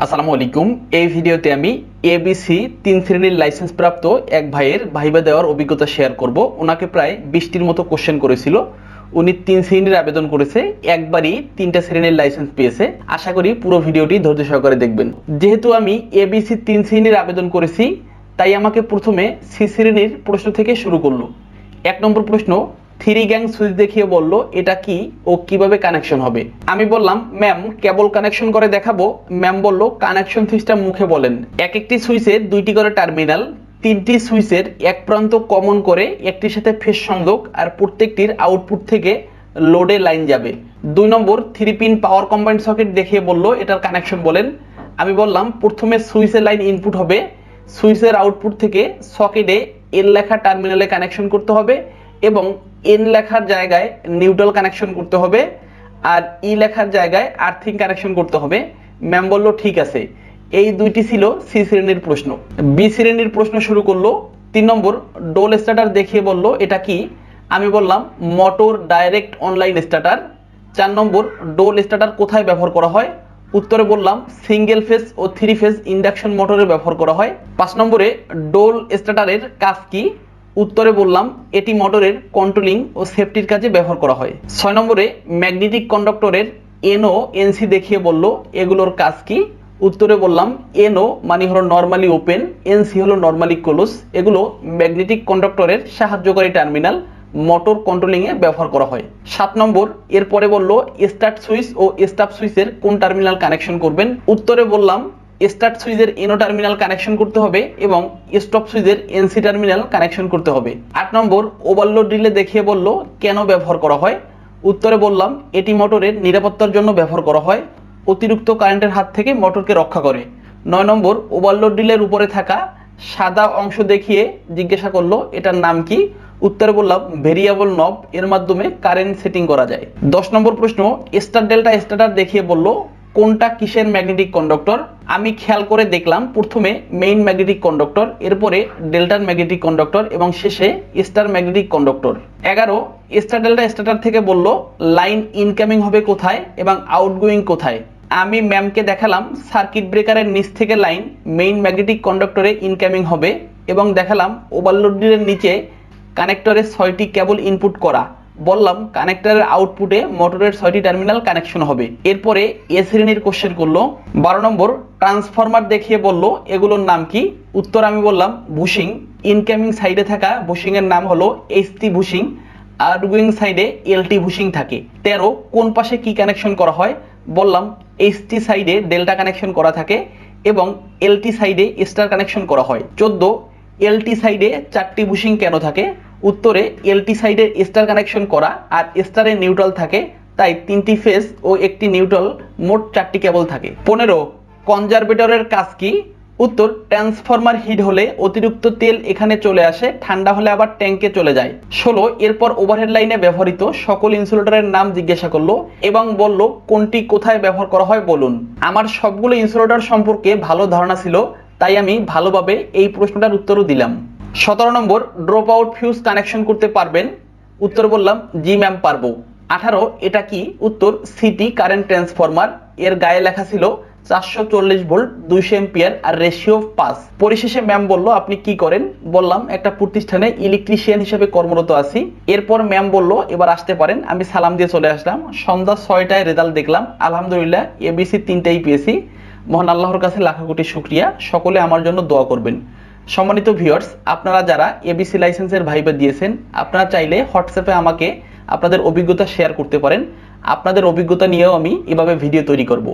আসসালামু আলাইকুম। এই ভিডিওতে আমি এবিসি তিন শ্রেণির লাইসেন্স প্রাপ্ত এক ভাইয়ের ভাইবা দেওয়ার অভিজ্ঞতা শেয়ার করব। ওনাকে প্রায় বিশটির মতো কোশ্চেন করেছিল। উনি তিন শ্রেণির আবেদন করেছে, একবারই তিনটা শ্রেণির লাইসেন্স পেয়েছে। আশা করি পুরো ভিডিওটি ধৈর্য সহকারে দেখবেন। যেহেতু আমি এবিসি তিন শ্রেণির আবেদন করেছি, তাই আমাকে প্রথমে সি শ্রেণির প্রশ্ন থেকে শুরু করল। এক নম্বর প্রশ্ন থ্রি গ্যাং সুইচ দেখিয়ে বলল, এটা কি? ও কীভাবে কানেকশন হবে? আমি বললাম, ম্যাম, কেবল কানেকশন করে দেখাবো। ম্যাম বলল কানেকশন সুইচটা মুখে বলেন। এক একটি সুইচের দুইটি করে টার্মিনাল, তিনটি সুইচের এক প্রান্ত কমন করে একটির সাথে ফেস সংযোগ আর প্রত্যেকটির আউটপুট থেকে লোডে লাইন যাবে। দুই নম্বর three pin power combined socket দেখিয়ে বলল, এটার কানেকশন বলেন। আমি বললাম, প্রথমে সুইচের লাইন ইনপুট হবে। সুইচের আউটপুট থেকে সকেটে এর লেখা টার্মিনালে কানেকশন করতে হবে। এবং এন লেখার জায়গায় নিউট্রাল কানেকশন করতে হবে আর ই লেখার জায়গায় আর্থিং কানেকশন করতে হবে। ম্যাম বলল, ঠিক আছে। এই দুইটি ছিল সি শ্রেণির প্রশ্ন। বি শ্রেণির প্রশ্ন শুরু করল, তিন নম্বর, ডোল স্টার্টার দেখিয়ে বলল, এটা কি? আমি বললাম, মোটর ডাইরেক্ট অনলাইন স্টার্টার চার নম্বর, ডোল স্টার্টার কোথায় ব্যবহার করা হয়? উত্তরে বললাম সিঙ্গেল ফেজ ও থ্রি ফেজ ইন্ডাকশন মোটরে ব্যবহার করা হয়। পাঁচ নম্বরে, ডোল স্টার্টারের কাজ কি? উত্তরে বললাম, এটি মোটরের কন্ট্রোলিং ও সেফটির কাজে ব্যবহার করা হয়। ছয় নম্বরে ম্যাগনেটিক কন্ডাক্টরের এনও এনসি দেখিয়ে বলল, এগুলোর কাজ কি? উত্তরে বললাম এনও মানে হলো নর্মালি ওপেন এনসি হলো নর্মালি ক্লোজ এগুলো ম্যাগনেটিক কন্ডাক্টরের সাহায্যকারী টার্মিনাল মোটর কন্ট্রোলিংয়ে ব্যবহার করা হয়। সাত নম্বর, এরপরে বলল স্টার্ট সুইচ ও স্টাপ সুইচের কোন টার্মিনাল কানেকশন করবেন? উত্তরে বললাম স্টার্ট সুইচের এনো টার্মিনাল কানেকশন করতে হবে এবং স্টপ সুইচের এনসি টার্মিনাল কানেকশন করতে হবে। আট নম্বর ওভারলোড রিলে দেখিয়ে বলল কেন ব্যবহার করা হয়? উত্তরে বললাম, এটি মোটরের নিরাপত্তার জন্য ব্যবহার করা হয়, অতিরিক্ত কারেন্টের হাত থেকে মোটরকে রক্ষা করে। নয় নম্বর ওভারলোড রিলের উপরে থাকা সাদা অংশ দেখিয়ে জিজ্ঞাসা করল, এটার নাম কি? উত্তরে বললাম ভেরিয়েবল নব এর মাধ্যমে কারেন্ট সেটিং করা যায়। দশ নম্বর প্রশ্ন স্টার ডেল্টা স্টার্টার দেখিয়ে বলল কোনটা কিসের ম্যাগনেটিক কন্ডাক্টর? আমি খেয়াল করে দেখলাম, প্রথমে মেইন ম্যাগনেটিক কন্ডাক্টর, এরপরে ডেল্টার ম্যাগনেটিক কন্ডাক্টর এবং শেষে স্টার ম্যাগনেটিক কন্ডাক্টর। এগারো স্টার ডেল্টা স্টার্টার থেকে বলল লাইন ইনকামিং হবে কোথায় এবং আউটগোয়িং কোথায়? আমি ম্যামকে দেখালাম সার্কিট ব্রেকারের নিচ থেকে লাইন মেইন ম্যাগনেটিক কন্ডাক্টরে ইনকামিং হবে এবং দেখালাম ওভারলোডের নিচে কানেক্টরের ছয়টি কেবল ইনপুট করা। বললাম কানেক্টরের আউটপুটে মোটরের ছয়টি টার্মিনাল কানেকশন হবে। এরপরে এ শ্রেণির কোশ্চেন করল। বারো নম্বর ট্রান্সফরমার দেখিয়ে বলল, এগুলোর নাম কি? উত্তর আমি বললাম বুশিং ইনকামিং সাইডে থাকা বুশিং এর নাম হলো এইচটি বুশিং আউটগোয়িং সাইডে এলটি বুশিং থাকে। তেরো, কোন পাশে কি কানেকশন করা হয়? বললাম এইচটি সাইডে ডেল্টা কানেকশন করা থাকে এবং এলটি সাইডে স্টার কানেকশন করা হয়। চোদ্দ এলটি সাইডে চারটি বুশিং কেন থাকে? উত্তরে এলটি সাইডে স্টার কানেকশন করা আর স্টারে নিউট্রাল থাকে, তাই তিনটি ফেজ ও একটি নিউট্রাল মোট চারটি কেবল থাকে। পনেরো কনজারভেটরের কাজ কি? উত্তর ট্রান্সফরমার হিট হলে অতিরিক্ত তেল এখানে চলে আসে, ঠান্ডা হলে আবার ট্যাঙ্কে চলে যায়। ষোলো, এরপর ওভারহেড লাইনে ব্যবহৃত সকল ইনসুলেটরের নাম জিজ্ঞাসা করল এবং বলল কোনটি কোথায় ব্যবহার করা হয় বলুন। আমার সবগুলো ইনসুলেটর সম্পর্কে ভালো ধারণা ছিল, তাই আমি ভালোভাবে এই প্রশ্নটার উত্তরও দিলাম। সতেরো নম্বর ড্রপ আউট ফিউজ কানেকশন করতে পারবেন। উত্তর বললাম, জি ম্যাম, পারব। আঠারো, এটা কি? উত্তর সিটি কারেন্ট ট্রান্সফরমার এর গায়ে লেখা ছিল চারশো চল্লিশ ভোল্ট, দুইশো এম্পিয়ার আর রেশিও পাস পরিশেষে ম্যাম বলল, আপনি কি করেন? বললাম, একটা প্রতিষ্ঠানে ইলেকট্রিশিয়ান হিসেবে কর্মরত আছি। এরপর ম্যাম বলল, এবার আসতে পারেন, আমি সালাম দিয়ে চলে আসলাম। সন্ধ্যা ছয়টায় রেজাল্ট দেখলাম, আলহামদুলিল্লাহ এবিসি তিনটাই পেয়েছি। মহান আল্লাহর কাছে লাখো কোটি শুক্রিয়া। সকলে আমার জন্য দোয়া করবেন। সম্মানিত ভিউয়ার্স আপনারা যারা এবিসি লাইসেন্সের ভাইবা দিয়েছেন, আপনারা চাইলে হোয়াটসঅ্যাপে আমাকে আপনাদের অভিজ্ঞতা শেয়ার করতে পারেন। আপনাদের অভিজ্ঞতা নিয়েও আমি এভাবে ভিডিও তৈরি করব।